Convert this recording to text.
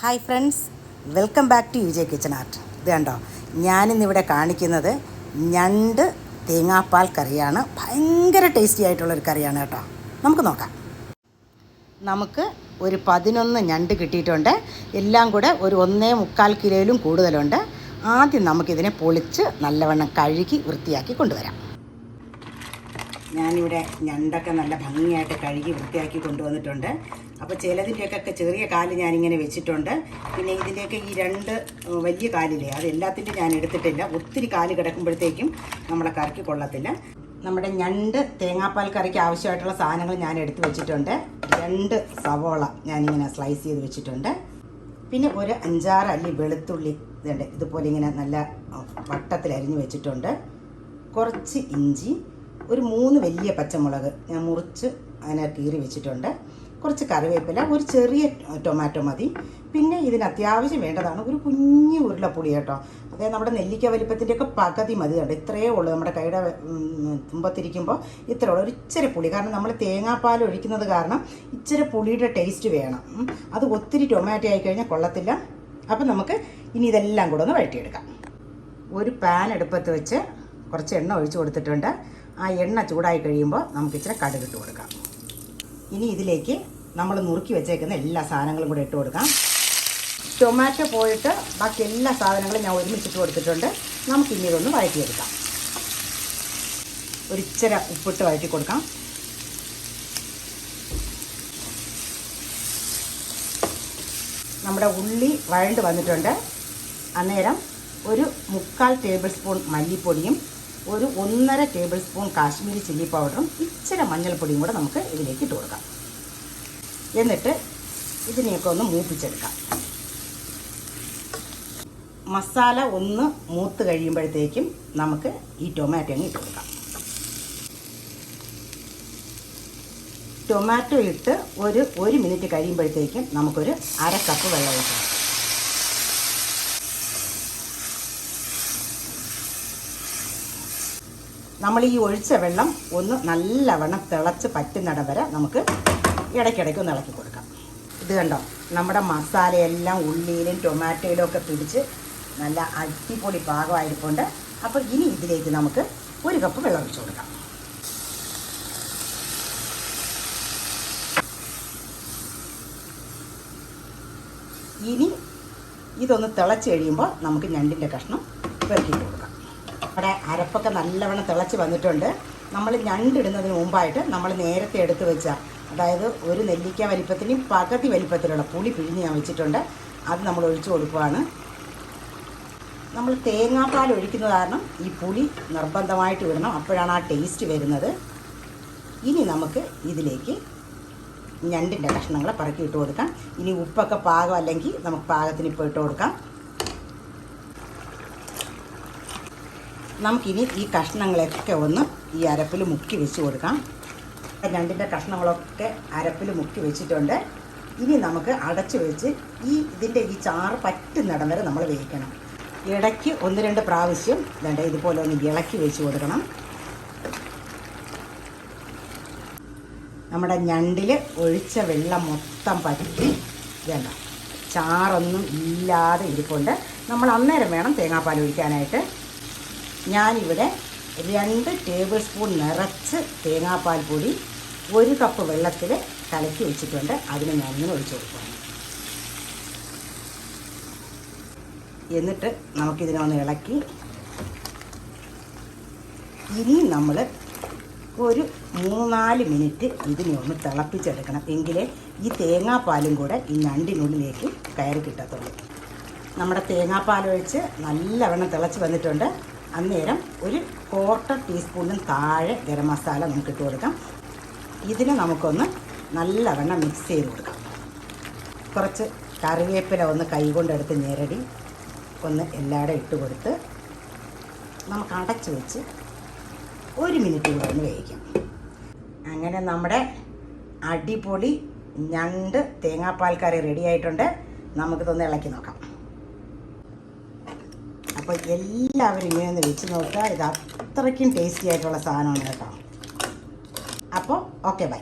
Hi friends welcome back to U J kitchen art ഇത് കണ്ടോ? ഞാനിന്നിവിടെ കാണിക്കുന്നത് ഞണ്ട് തേങ്ങാപ്പാൽ കറിയാണ്. ഭയങ്കര ടേസ്റ്റി ആയിട്ടുള്ളൊരു കറിയാണ് കേട്ടോ. നമുക്ക് നോക്കാം. നമുക്ക് ഒരു പതിനൊന്ന് ഞണ്ട് കിട്ടിയിട്ടുണ്ട്. എല്ലാം കൂടെ ഒരു ഒന്നേ മുക്കാൽ കിലോയിലും കൂടുതലുണ്ട്. ആദ്യം നമുക്കിതിനെ പൊളിച്ച് നല്ലവണ്ണം കഴുകി വൃത്തിയാക്കി കൊണ്ടുവരാം. ഞാനിവിടെ ഞണ്ടൊക്കെ നല്ല ഭംഗിയായിട്ട് കഴുകി വൃത്തിയാക്കി കൊണ്ടുവന്നിട്ടുണ്ട്. അപ്പോൾ ചിലതിന്റെയൊക്കെ ചെറിയ കാൽ ഞാനിങ്ങനെ വെച്ചിട്ടുണ്ട്. പിന്നെ ഇതിന്റെയൊക്കെ ഈ രണ്ട് വലിയ കാലില്ലേ അത് എല്ലാത്തിന്റെ ഞാൻ എടുത്തിട്ടില്ല. ഒത്തിരി കാൽ കിടക്കുമ്പോഴത്തേക്കും നമ്മളെ കറിക്ക് കൊള്ളത്തില്ല. നമ്മുടെ ഞണ്ട് തേങ്ങാപ്പാൽ കറിക്ക് ആവശ്യമായിട്ടുള്ള സാധനങ്ങൾ ഞാൻ എടുത്തു വെച്ചിട്ടുണ്ട്. രണ്ട് സവോള ഞാനിങ്ങനെ സ്ലൈസ് ചെയ്ത് വെച്ചിട്ടുണ്ട്. പിന്നെ ഒരു അഞ്ചാറ് അല്ലി വെളുത്തുള്ളി ഇതുണ്ട്. ഇതുപോലെ ഇങ്ങനെ നല്ല വട്ടത്തിൽ അരിഞ്ഞു വെച്ചിട്ടുണ്ട്. കുറച്ച് ഇഞ്ചി ഒരു മൂന്ന് വലിയ പച്ചമുളക് ഞാൻ മുറിച്ച് അതിനെ കീറി വെച്ചിട്ടുണ്ട്. കുറച്ച് കറിവേപ്പില ഒരു ചെറിയ ടൊമാറ്റോ മതി. പിന്നെ ഇതിന് അത്യാവശ്യം വേണ്ടതാണ് ഒരു കുഞ്ഞു ഉരുളപ്പൊടി കേട്ടോ. അതായത് നമ്മുടെ നെല്ലിക്ക വലിപ്പത്തിന്റെയൊക്കെ പകുതി മതി കണ്ടോ ഇത്രയേ ഉള്ളൂ നമ്മുടെ കൈയുടെ തുമ്പത്തിരിക്കുമ്പോൾ ഇത്ര ഉള്ളൂ. ഒരു ഇച്ചിരി പുളി കാരണം നമ്മൾ തേങ്ങാപ്പാൽ ഒഴിക്കുന്നത് കാരണം ഇച്ചിരി പുളിയുടെ ടേസ്റ്റ് വേണം. അത് ഒത്തിരി ടൊമാറ്റോ ആയി കഴിഞ്ഞാൽ കൊള്ളത്തില്ല. അപ്പം നമുക്ക് ഇനി ഇതെല്ലാം കൂടെ ഒന്ന് വഴറ്റിയെടുക്കാം. ഒരു പാൻ എടുപ്പത്ത് വെച്ച് കുറച്ച് എണ്ണ ഒഴിച്ചു കൊടുത്തിട്ടുണ്ട്. ആ എണ്ണ ചൂടായി കഴിയുമ്പോൾ നമുക്ക് ഇച്ചിരി കടുകിട്ട് കൊടുക്കാം. ഇനി ഇതിലേക്ക് നമ്മൾ നുറുക്കി വെച്ചേക്കുന്ന എല്ലാ സാധനങ്ങളും കൂടെ ഇട്ട് കൊടുക്കാം. ടൊമാറ്റോ പോയിട്ട് ബാക്കി എല്ലാ സാധനങ്ങളും ഞാൻ ഒരുമിച്ചിട്ട് കൊടുത്തിട്ടുണ്ട്. നമുക്ക് ഇനി ഇതൊന്ന് വഴറ്റിയെടുക്കാം. ഒരു ഇച്ചിര ഉപ്പിട്ട് വഴറ്റി കൊടുക്കാം. നമ്മുടെ ഉള്ളി വഴണ്ട് വന്നിട്ടുണ്ട്. അന്നേരം ഒരു മുക്കാൽ ടേബിൾ സ്പൂൺ മല്ലിപ്പൊടിയും ഒരു ഒന്നര ടേബിൾ സ്പൂൺ കാശ്മീരി ചില്ലി പൗഡറും ഇച്ചിരി മഞ്ഞൾപ്പൊടിയും കൂടെ നമുക്ക് ഇതിലേക്ക് ഇട്ട് കൊടുക്കാം. എന്നിട്ട് ഇതിനെയൊക്കെ ഒന്ന് മൂപ്പിച്ചെടുക്കാം. മസാല ഒന്ന് മൂത്ത് കഴിയുമ്പോഴത്തേക്കും നമുക്ക് ഈ ടൊമാറ്റോ അങ്ങ് ഇട്ട് കൊടുക്കാം. ടൊമാറ്റോ ഇട്ട് ഒരു ഒരു മിനിറ്റ് കഴിയുമ്പോഴത്തേക്കും നമുക്കൊരു അര കപ്പ് വെള്ളം ഒഴിക്കണം നമ്മൾ ഈ ഒഴിച്ച വെള്ളം ഒന്ന് നല്ലവണ്ണം തിളച്ച് പറ്റുന്നിടം വരെ നമുക്ക് ഇടയ്ക്കിടയ്ക്ക് ഒന്ന് ഇളക്കി കൊടുക്കാം. ഇത് കണ്ടോ? നമ്മുടെ മസാലയെല്ലാം ഉള്ളിയിലും ടൊമാറ്റോയിലും ഒക്കെ പിടിച്ച് നല്ല അടിപൊളി പാകമായിരിക്കൊണ്ട് അപ്പോൾ ഇനി ഇതിലേക്ക് നമുക്ക് ഒരു കപ്പ് വെള്ളം ഒഴിച്ചു കൊടുക്കാം. ഇനി ഇതൊന്ന് തിളച്ച് കഴിയുമ്പോൾ നമുക്ക് ഞണ്ടിന്റെ കഷ്ണം പെറുക്കിയിട്ട് കൊടുക്കാം. അവിടെ അരപ്പൊക്കെ നല്ലവണ്ണം തിളച്ച് വന്നിട്ടുണ്ട്. നമ്മൾ ഞണ്ടിടുന്നതിന് മുമ്പായിട്ട് നമ്മൾ നേരത്തെ എടുത്ത് വെച്ച അതായത് ഒരു നെല്ലിക്ക വലിപ്പത്തിന് പകുതി വലിപ്പത്തിലുള്ള പുളി പിഴിഞ്ഞ് ഞാൻ വെച്ചിട്ടുണ്ട്. അത് നമ്മൾ ഒഴിച്ചു കൊടുക്കുവാണ്. നമ്മൾ തേങ്ങാപ്പാൽ ഒഴിക്കുന്ന കാരണം ഈ പുളി നിർബന്ധമായിട്ട് ഇടണം. അപ്പോഴാണ് ആ ടേസ്റ്റ് വരുന്നത്. ഇനി നമുക്ക് ഇതിലേക്ക് ഞണ്ടിന്റെ കഷ്ണങ്ങളെ പറക്കി ഇട്ട് കൊടുക്കാം. ഇനി ഉപ്പൊക്കെ പാകം അല്ലെങ്കിൽ നമുക്ക് പാകത്തിന് ഇപ്പോൾ ഇട്ട് കൊടുക്കാം. നമുക്കിനി ഈ കഷ്ണങ്ങളൊക്കെ ഒന്ന് ഈ അരപ്പിൽ മുക്കി വെച്ച് കൊടുക്കാം. രണ്ടിന്റെ കഷ്ണങ്ങളൊക്കെ അരപ്പിൽ മുക്കി വെച്ചിട്ടുണ്ട്. ഇനി നമുക്ക് അടച്ച് വെച്ച് ഈ ഇതിന്റെ ഈ ചാറ് പറ്റുന്നിടം വരെ നമ്മൾ വേവിക്കണം. ഇടയ്ക്ക് ഒന്ന് രണ്ട് പ്രാവശ്യം വേണ്ട ഇതുപോലെ ഒന്ന് ഇളക്കി വെച്ച് കൊടുക്കണം. നമ്മുടെ ഞണ്ടിൽ ഒഴിച്ച വെള്ളം മൊത്തം പറ്റി വേണ്ട. ചാറൊന്നും ഇല്ലാതെ ഇരിപ്പുണ്ട്. നമ്മൾ അന്നേരം വേണം തേങ്ങാപ്പാൽ ഒഴിക്കാനായിട്ട്. ഞാനിവിടെ രണ്ട് ടേബിൾ സ്പൂൺ നിറച്ച് തേങ്ങാപ്പാൽ പൊടി ഒരു കപ്പ് വെള്ളത്തിൽ കലക്കി വെച്ചിട്ടുണ്ട്. അതിന് ഞാനിങ്ങനെ ഒഴിച്ചു കൊടുക്കുകയാണ്. എന്നിട്ട് നമുക്കിതിനെ ഒന്ന് ഇളക്കി. ഇനി നമ്മൾ ഒരു മൂന്നാൽ മിനിറ്റ് ഇതിനെ ഒന്ന് തിളപ്പിച്ചെടുക്കണം. എങ്കിലേ ഈ തേങ്ങാപ്പാലും കൂടെ ഈ ഞണ്ടിനുള്ളിലേക്ക് കയറി കിട്ടത്തുള്ളൂ. നമ്മുടെ തേങ്ങാപ്പാൽ ഒഴിച്ച് നല്ലവണ്ണം തിളച്ച് വന്നിട്ടുണ്ട്. അന്നേരം ഒരു ക്വാർട്ടർ ടീസ്പൂണിൽ താഴെ ഗരം മസാല നമുക്ക് ഇട്ട് കൊടുക്കാം. ഇതിനെ നമുക്കൊന്ന് നല്ലവണ്ണം മിക്സ് ചെയ്ത് കൊടുക്കാം. കുറച്ച് കറിവേപ്പില ഒന്ന് കൈകൊണ്ടെടുത്ത് ഞെരടി ഒന്ന് എല്ലായിടെ ഇട്ട് കൊടുത്ത് നമുക്ക് അടച്ച് വെച്ച് ഒരു മിനിറ്റ് കൂടെ ഒന്ന് വേവിക്കാം. അങ്ങനെ നമ്മുടെ അടിപൊളി ഞണ്ട് തേങ്ങാപ്പാൽ കറി റെഡി ആയിട്ടുണ്ട്. നമുക്കിതൊന്ന് ഇളക്കി നോക്കാം. അപ്പോൾ എല്ലാവരും ഇങ്ങനെ ഒന്ന് വെച്ച് നോക്കുക. ഇത് അത്രയ്ക്കും ടേസ്റ്റി ആയിട്ടുള്ള സാധനമാണ് കേട്ടോ. അപ്പോൾ ഓക്കെ ബൈ